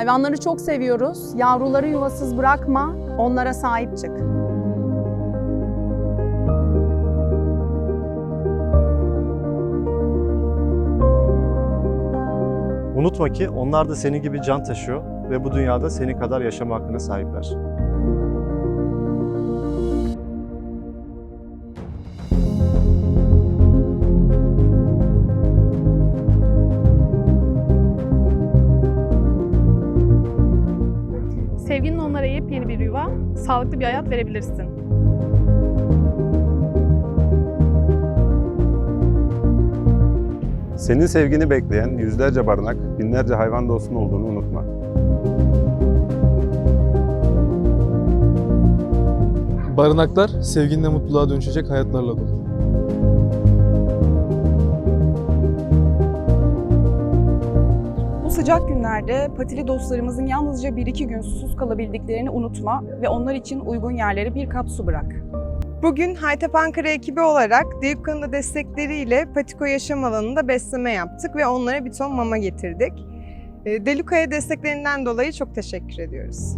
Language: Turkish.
Hayvanları çok seviyoruz. Yavruları yuvasız bırakma, onlara sahip çık. Unutma ki onlar da seni gibi can taşıyor ve bu dünyada senin kadar yaşama hakkına sahipler. Sevginin onlara yepyeni bir yuva, sağlıklı bir hayat verebilirsin. Senin sevgini bekleyen yüzlerce barınak, binlerce hayvan dostun olduğunu unutma. Barınaklar sevginle mutluluğa dönüşecek hayatlarla dolu. Sıcak günlerde patili dostlarımızın yalnızca 1-2 gün susuz kalabildiklerini unutma ve onlar için uygun yerlere bir kap su bırak. Bugün Haytep Ankara ekibi olarak Deyukkan'ın da destekleriyle Patiko Yaşam Alanı'nda besleme yaptık ve onlara bir ton mama getirdik. E, Deluka'ya desteklerinden dolayı çok teşekkür ediyoruz.